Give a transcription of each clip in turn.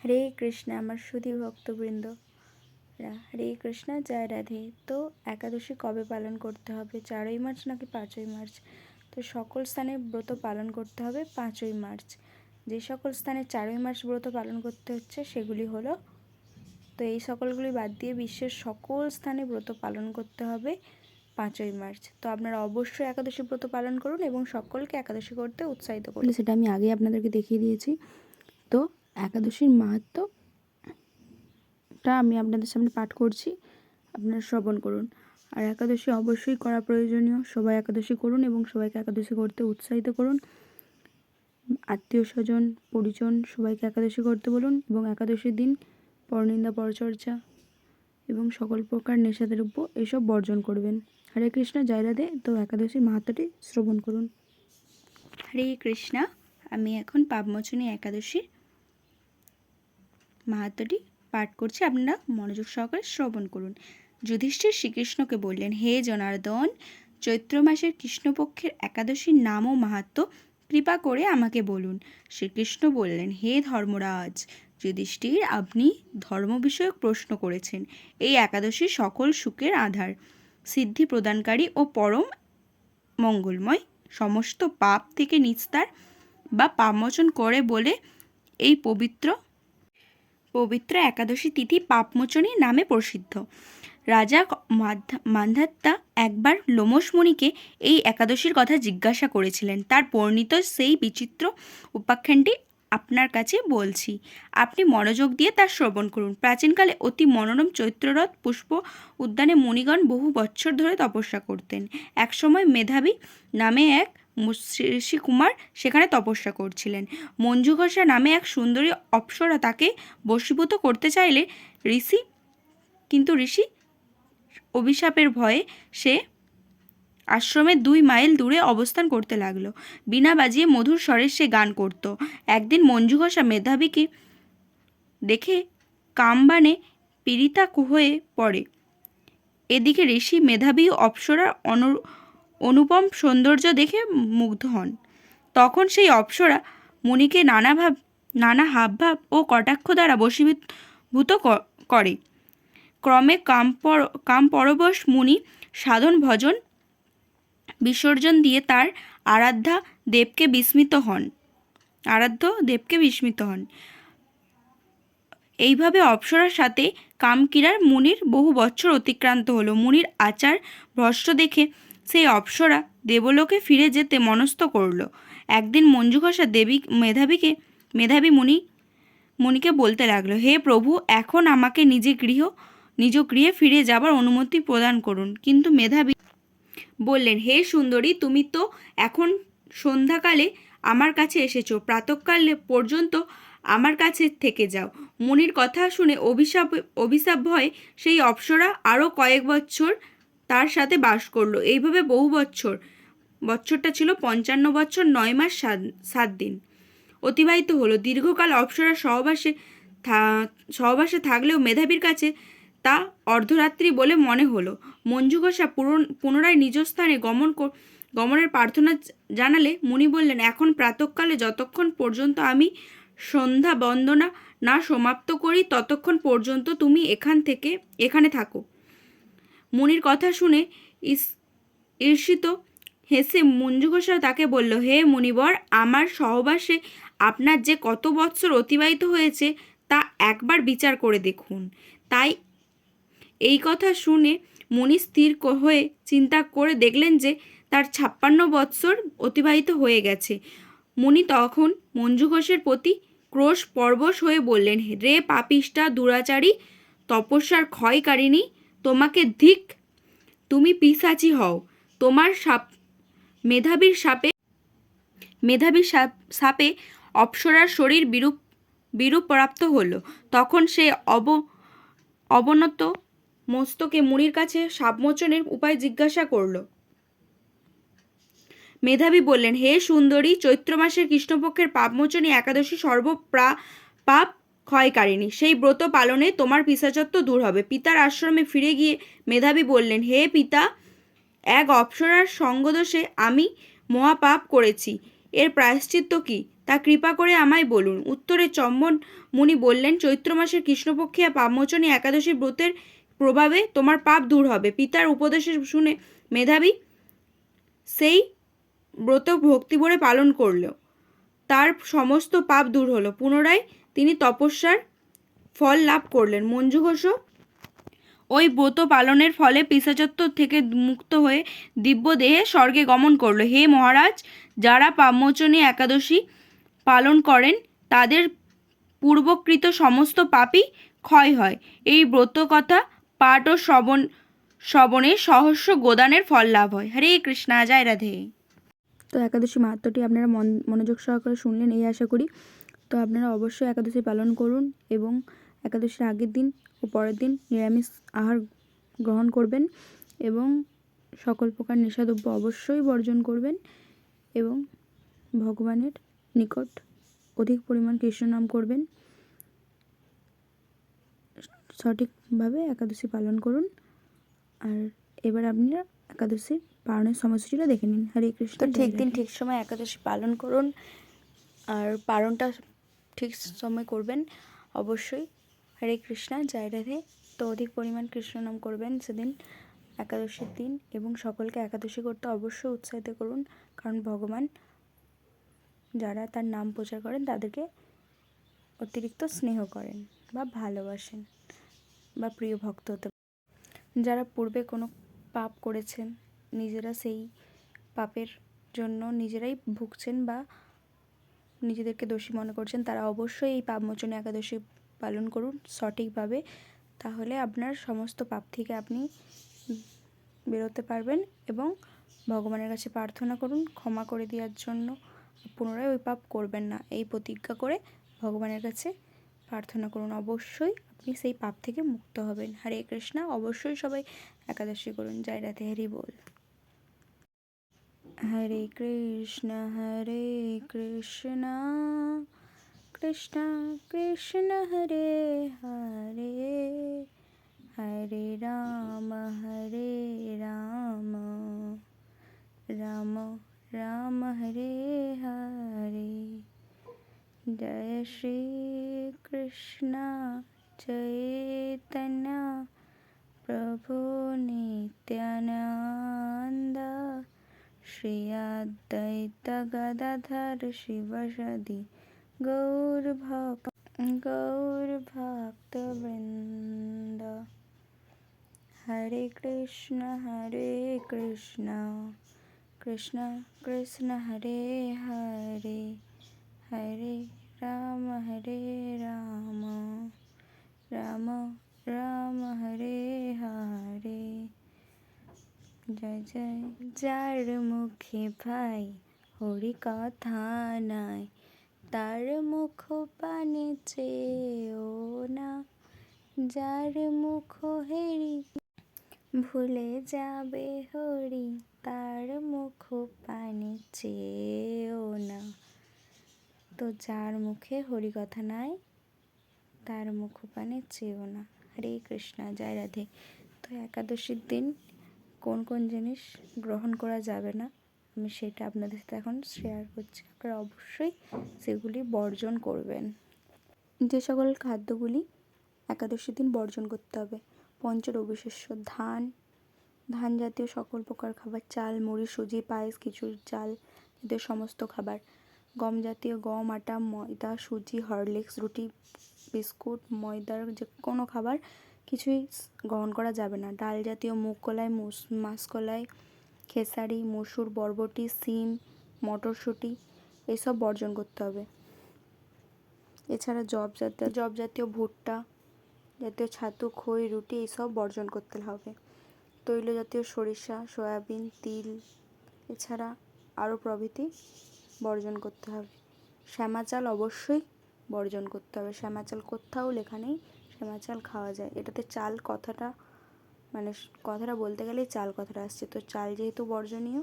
হরে কৃষ্ণ আমার সুধী ভক্তবৃন্দ। হরে কৃষ্ণ, জয় রাধে। তো একাদশী কবে পালন করতে হবে? চারই মার্চ নাকি পাঁচই মার্চ? তো সকল স্থানে ব্রত পালন করতে হবে পাঁচই মার্চ। যে সকল স্থানে চারই মার্চ ব্রত পালন করতে হচ্ছে, সেগুলি হলো, তো এই সকলগুলি বাদ দিয়ে বিশ্বের সকল স্থানে ব্রত পালন করতে হবে পাঁচই মার্চ। তো আপনারা অবশ্যই একাদশী ব্রত পালন করুন এবং সকলকে একাদশী করতে উৎসাহিত করুন। সেটা আমি আগে আপনাদেরকে দেখিয়ে দিয়েছি। তো একাদশীর মাহাত্মটা আমি আপনাদের সামনে পাঠ করছি। আপনারা শ্রবণ করুন। আর একাদশী অবশ্যই করা প্রয়োজনীয়। সবাই একাদশী করুন এবং সবাইকে একাদশী করতে উৎসাহিত করুন। আত্মীয় স্বজন, পরিজন, সবাইকে একাদশী করতে বলুন এবং একাদশীর দিন পরনিন্দা, পরচর্চা এবং সকল প্রকার নেশাদ্রব্য এসব বর্জন করবেন। হরে কৃষ্ণ, জয় রাধে। তো একাদশীর মাহাত্মটি শ্রবণ করুন। হরে কৃষ্ণ, আমি এখন পাপমোচনী একাদশীর মাহাত্মটি পাঠ করছি। আপনারা মনোযোগ সহকারে শ্রবণ করুন। যুধিষ্ঠির শ্রীকৃষ্ণকে বললেন, হে জনার্দন, চৈত্র মাসের কৃষ্ণপক্ষের একাদশীর নাম ও মাহাত্ম কৃপা করে আমাকে বলুন। শ্রীকৃষ্ণ বললেন, হে ধর্মরাজ, যুধিষ্ঠির, আপনি ধর্ম বিষয়ক প্রশ্ন করেছেন। এই একাদশী সকল সুখের আধার। সিদ্ধি প্রদানকারী ও পরম মঙ্গলময়, সমস্ত পাপ থেকে নিস্তার বা পাপমোচন করে বলে এই পবিত্র পবিত্র একাদশী তিথি পাপমোচনী নামে প্রসিদ্ধ। রাজা মান্ধাত্তা একবার লোমসমণিকে এই একাদশীর কথা জিজ্ঞাসা করেছিলেন। তার বর্ণিত সেই বিচিত্র উপাখ্যানটি আপনার কাছে বলছি। আপনি মনোযোগ দিয়ে তার শ্রবণ করুন। প্রাচীনকালে অতি মনোরম চৈত্ররথ পুষ্প উদ্যানে মুনিগণ বহু বছর ধরে তপস্যা করতেন। একসময় মেধাবী নামে এক ঋষি কুমার সেখানে তপস্যা করছিলেন। মঞ্জু ঘোষা নামে এক সুন্দরী অপ্সরা তাকে বশীভূত করতে চাইলে ঋষি, কিন্তু ঋষি অভিশাপের ভয়ে সে আশ্রমে দুই মাইল দূরে অবস্থান করতে লাগল। বিনা বাজিয়ে মধুর স্বরে সে গান করত। একদিন মঞ্জু ঘোষা মেধাবীকে দেখে কামবানে পীড়িতা হয়ে পড়ে। এদিকে ঋষি, মেধাবী অপ্সরার অনু অনুপম সৌন্দর্য দেখে মুগ্ধ হন। তখন সেই অপ্সরা মুনিকে নানা ভাব, নানা হাবভাব ও কটাক্ষ দ্বারা বশীভূত করে। ক্রমে কামপর, কামপরবশ মুনি সাধন ভজন, বিসর্জন দিয়ে তার আরাধ্যা দেবকে বিস্মিত হন। আরাধ্য দেবকে বিস্মিত হন। এইভাবে অপ্সরার সাথে কামকিরার মুনির বহু বছর অতিক্রান্ত হলো। মুনির আচার ভ্রষ্ট দেখে সেই অপ্সরা দেবলোকে ফিরে যেতে মনস্থ করল। একদিন মঞ্জু ঘোষা দেবী মেধাবীকে, মেধাবী মুনি, মুনিকে বলতে লাগল, হে প্রভু, এখন আমাকে নিজে গৃহ, নিজ গৃহে ফিরে যাবার অনুমতি প্রদান করুন। কিন্তু মেধাবী বললেন, হে সুন্দরী, তুমি তো এখন সন্ধ্যাকালে আমার কাছে এসেছ, প্রাতকালে পর্যন্ত আমার কাছে থেকে যাও। মুনির কথা শুনে অভিশাপ অভিশাপ ভয়ে সেই অপ্সরা আরও কয়েক বছর তার সাথে বাস করল। এইভাবে বহু বছর, বছরটা ছিল পঞ্চান্ন বছর নয় মাস সাত সাত দিন। অতিবাহিত হলো। দীর্ঘকাল অপ্সরা সহবাসে সহবাসে থাকলেও মেধাবীর কাছে তা অর্ধরাত্রি বলে মনে হলো। মঞ্জু ঘোষা পুনরায় নিজ স্থানে গমন গমনের প্রার্থনা জানালে মুনি বললেন, এখন প্রাতকালে যতক্ষণ পর্যন্ত আমি সন্ধ্যা বন্দনা না সমাপ্ত করি, ততক্ষণ পর্যন্ত তুমি এখান থেকে, এখানে থাকো। মুনির কথা শুনে ইস- ঈর্ষিত হেসে মঞ্জু ঘোষা তাকে বলল, হে মুনিবর, আমার সহবাসে আপনার যে কত বৎসর অতিবাহিত হয়েছে তা একবার বিচার করে দেখুন। তাই এই কথা শুনে মুনি স্থির হয়ে চিন্তা করে দেখলেন যে তার ছাপ্পান্ন বৎসর অতিবাহিত হয়ে গেছে। মুনি তখন মঞ্জু ঘোষের প্রতি ক্রোশ পরবশ হয়ে বললেন রে পাপিষ্টা দুরাচারী, তপস্যার ক্ষয়কারিণী তোমাকে ধিক। তুমি পিসাচি হও। তোমার সাপ, মেধাবীর সাপে, মেধাবীর সাপ, সাপে অপ্সরার শরীর বিরূপ বিরূপ প্রাপ্ত হলো। তখন সে অব, অবনত মস্তকে মুনির কাছে সাপমোচনের উপায় জিজ্ঞাসা করল। মেধাবী বললেন, হে সুন্দরী, চৈত্র মাসের কৃষ্ণপক্ষের পাপমোচনী একাদশী সর্বপ্রা, পাপ ক্ষয়কারিণী। সেই ব্রত পালনে তোমার পিসাচত্ব দূর হবে। পিতার আশ্রমে ফিরে গিয়ে মেধাবী বললেন, হে পিতা, এক অপ্সরার সঙ্গদোষে আমি মহাপাপ করেছি। এর প্রায়শ্চিত্ত কি? তা কৃপা করে আমায় বলুন। উত্তরে চম্বন মুনি বললেন, চৈত্র মাসের কৃষ্ণপক্ষিয়া পাপমোচনী একাদশী ব্রতের প্রভাবে তোমার পাপ দূর হবে। পিতার উপদেশে শুনে মেধাবী সেই ব্রত ভক্তি ভক্তিভরে পালন করল। তার সমস্ত পাপ দূর হলো। পুনরায় তিনি তপস্যার ফল লাভ করলেন। মঞ্জু ঘোষও ওই ব্রত পালনের ফলে পিসাচত্ব থেকে মুক্ত হয়ে দিব্য দেহে স্বর্গে গমন করল। হে মহারাজ, যারা পাপমোচনী একাদশী পালন করেন, তাদের পূর্বকৃত সমস্ত পাপই ক্ষয় হয়। এই ব্রত কথা পাঠ ও শ্রবণ, শ্রবণে সহস্র গোদানের ফল লাভ হয়। হরে কৃষ্ণা, জয় রাধে। তো একাদশী মাহাত্মটি আপনারা মন, মনোযোগ সহকারে শুনলেন, এই আশা করি তো আপনারা অবশ্যই একাদশী পালন করুন এবং একাদশীর আগের দিন ও পরের দিন নিরামিষ আহার গ্রহণ করবেন এবং সকল প্রকার নেশাদ্রব্য অবশ্যই বর্জন করবেন এবং ভগবানের নিকট অধিক পরিমাণ কৃষ্ণ নাম করবেন। সঠিকভাবে একাদশী পালন করুন। আর এবার আপনারা একাদশীর পালনের সময়সূচিটা দেখে নিন। হরে কৃষ্ণ তো ঠিক দিন ঠিক সময় একাদশী পালন করুন। আর পালনটা ঠিক সময় করবেন। অবশ্যই। হরে কৃষ্ণা, জয় রাধে। তো অধিক পরিমাণ কৃষ্ণ নাম করবেন সেদিন একাদশীর দিন এবং সকলকে একাদশী করতে অবশ্যই উৎসাহিত করুন। কারণ ভগবান যারা তার নাম প্রচার করেন তাদেরকে অতিরিক্ত স্নেহ করেন বা ভালোবাসেন বা প্রিয় ভক্ত হতে যারা পূর্বে কোনো পাপ করেছেন, নিজেরা সেই পাপের জন্য নিজেরাই ভুগছেন বা নিজেদেরকে দোষী মনে করছেন, তারা অবশ্যই এই পাপমোচনী একাদশী পালন করুন সঠিকভাবে। তাহলে আপনার সমস্ত পাপ থেকে আপনি বেরোতে পারবেন এবং ভগবানের কাছে প্রার্থনা করুন, ক্ষমা করে দেওয়ার জন্য। পুনরায় ওই পাপ করবেন না। এই প্রতিজ্ঞা করে ভগবানের কাছে প্রার্থনা করুন। অবশ্যই আপনি সেই পাপ থেকে মুক্ত হবেন। হরে কৃষ্ণা। অবশ্যই সবাই একাদশী করুন। জয় রাধে, হরি বল। হরে কৃষ্ণ হরে কৃষ্ণ কৃষ্ণ কৃষ্ণ হরে হরে হরে রাম হরে রাম রাম রাম হরে হরে জয় শ্রী কৃষ্ণ চৈতন্য প্রভু নিত্যানন্দ শ্রী অদ্বৈত গদাধর শিবসদি গৌর ভক্ত গৌর ভক্তবৃন্দ হরে কৃষ্ণ হরে কৃষ্ণ কৃষ্ণ কৃষ্ণ হরে হরে হরে রাম হরে রাম রাম রাম হরে হরে জয় জয় যার মুখে ভাই হরি কথা নাই, তার মুখ পানে চেয়েও না, যার মুখ হেরি ভুলে যাবে হরি, তার মুখ পানে চেয়েও না। তো যার মুখে হরি কথা নাই, তার মুখ পানে চেয়েও না। হরে কৃষ্ণা, জয় রাধে। তো একাদশীর দিন কোন কোন জিনিস গ্রহণ করা যাবে না? আমি সেটা আপনাদের সাথে এখন শেয়ার করছি। আপনারা অবশ্যই সেগুলি বর্জন করবেন। যে সকল খাদ্যগুলি একাদশী দিন বর্জন করতে হবে পঞ্চরবিশেষ্য ধান ধান জাতীয় সকল প্রকার খাবার, চাল, মুড়ি, সুজি, পায়েস, খিচুড়ি, চাল জাতীয় সমস্ত খাবার, গম জাতীয় গম, আটা, ময়দা, সুজি, হরলিক্স, রুটি, বিস্কুট ময়দার যে কোনো খাবার কিছুই গ্রহণ করা যাবে না। ডাল জাতীয় মুগ কলাই, মুস মাসকলাই খেসারি, মসুর, বরবটি, সিম, মটরশুঁটি, এসব বর্জন করতে হবে। এছাড়া জব জাতীয় জব জাতীয় ভুট্টা, জাতীয় ছাতু, খই, রুটি এইসব বর্জন করতে হবে। তৈল জাতীয় সরিষা, সয়াবিন, তিল, এছাড়া আরও প্রভৃতি বর্জন করতে হবে। শ্যামা চাল অবশ্যই বর্জন করতে হবে। শ্যামা চাল কোথাও লেখা নেই, শ্যামা চাল খাওয়া যায়। এটাতে চাল কথাটা মানে কথাটা বলতে গেলেই চাল কথাটা আসছে। তো চাল যেহেতু বর্জনীয়,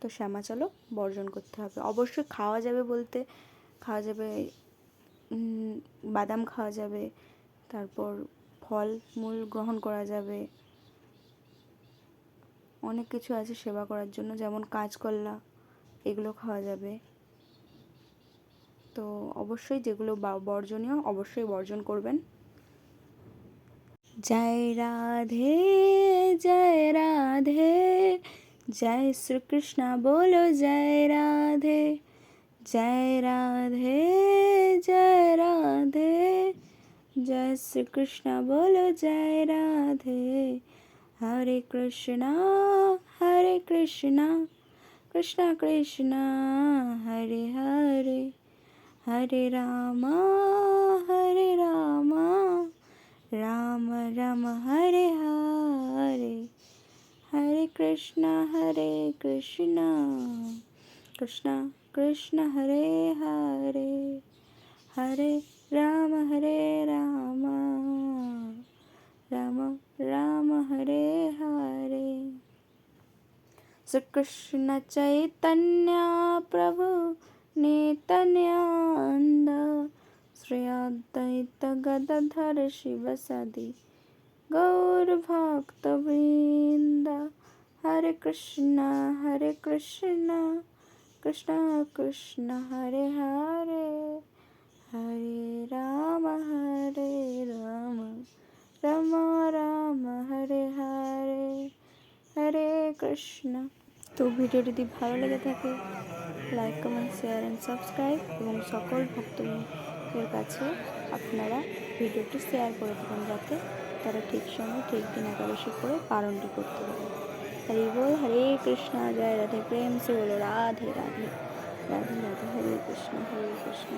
তো শ্যামা চালও বর্জন করতে হবে। অবশ্যই খাওয়া যাবে বলতে, খাওয়া যাবে বাদাম খাওয়া যাবে, তারপর ফল মূল গ্রহণ করা যাবে। অনেক কিছু আছে সেবা করার জন্য, যেমন কাঁচকলা, এগুলো খাওয়া যাবে। তো অবশ্যই যেগুলো বর্জনীয়, অবশ্যই বর্জন করবেন। জয় রাধে জয় রাধে জয় শ্রীকৃষ্ণ বলো জয় রাধে জয় রাধে জয় রাধে জয় শ্রীকৃষ্ণ বলো জয় রাধে হরে কৃষ্ণ হরে কৃষ্ণ কৃষ্ণ কৃষ্ণ হরে হরে হরে রাম হরে রাম রাম রাম হরে হরে হরে কৃষ্ণ হরে কৃষ্ণ কৃষ্ণ কৃষ্ণ হরে হরে হরে রাম হরে রাম রাম রাম হরে হরে শ্রীকৃষ্ণ চৈতন্য প্রভু নিত্যানন্দ শ্রী অদ্বৈত গদাধর শিব সদি গৌর ভক্ত বৃন্দ হরে কৃষ্ণ হরে কৃষ্ণ কৃষ্ণ কৃষ্ণ হরে হরে হরে রাম হরে রাম রাম রাম হরে হরে হরে কৃষ্ণ তো ভিডিওটি যদি ভালো লেগে থাকে like comment share and subscribe এবং সকল ভক্তদের কাছে আপনারা ভিডিওটি শেয়ার করে দেবেন যাতে তারা ঠিক সময়, ঠিক দিন একাদশী করে পালনটি করতে পারে। হরি বল, হরে কৃষ্ণ, জয় রাধে প্রেম সে বলো, রাধে রাধে রাধে রাধে, হরে কৃষ্ণ হরে কৃষ্ণ।